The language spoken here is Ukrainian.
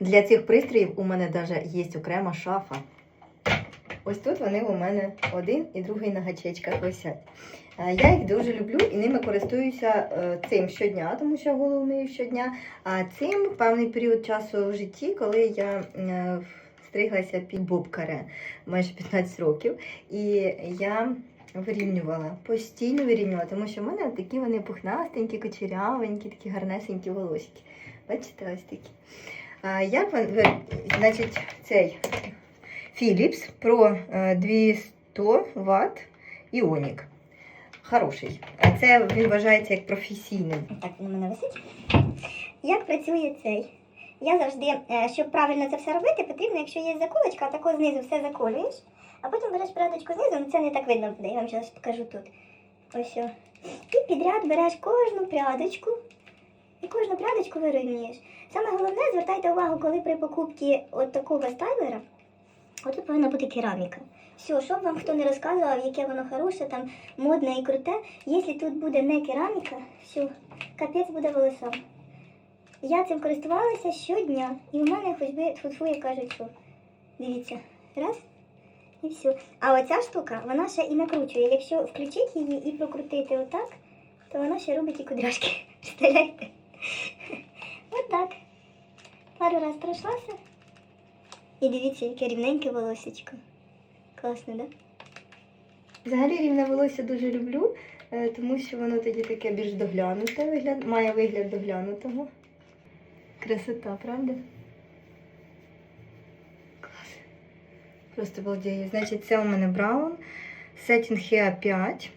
Для цих пристроїв у мене навіть є окрема шафа. Ось тут вони у мене один і другий на гачечках висять. Е, Я їх дуже люблю і ними користуюся е, цим щодня, тому що голову мию щодня. А цим певний період часу в житті, коли я е, стриглася під бобкаре майже 15 років, і я вирівнювала, постійно вирівнювала, тому що в мене такі вони пухнастенькі, кучерявенькі, такі гарнесенькі волосики. Бачите, ось такі. Як він, значить, цей Philips е, 200 Вт Іонік. Хороший. А це він вважається як професійним. Так, він у мене висить. Як працює цей? Я завжди, е, щоб правильно це все робити, потрібно, якщо є заколочка, тако знизу все заколюєш, а потім береш прядочку знизу, ну це не так видно буде, я вам зараз покажу тут. Ось. І підряд береш кожну прядочку і кожну прядочку вирівнюєш. Саме головне, звертайте увагу, коли при покупці от такого стайлера, отут повинна бути кераміка. Все, щоб вам хто не розказував, яке воно хороше, там модне і круте, якщо тут буде не кераміка, все, капець буде волосам. Я цим користувалася щодня, і в мене хоч би тьфу як кажуть, що дивіться, раз і все. А оця штука, вона ще і накручує. Якщо включити її і прокрутити отак, то вона ще робить і кудряшки. Представляєте? Отак. Пару раз пройшлася. І дивіться, яке рівненьке волосечко. Класно, да? Взагалі рівне волосся дуже люблю, е, тому що воно тоді таке більш доглянуте, вигляд, має вигляд доглянутого. Красота, правда? Клас. Просто балдею. Значить, це у мене Браун. Setting Hair 5.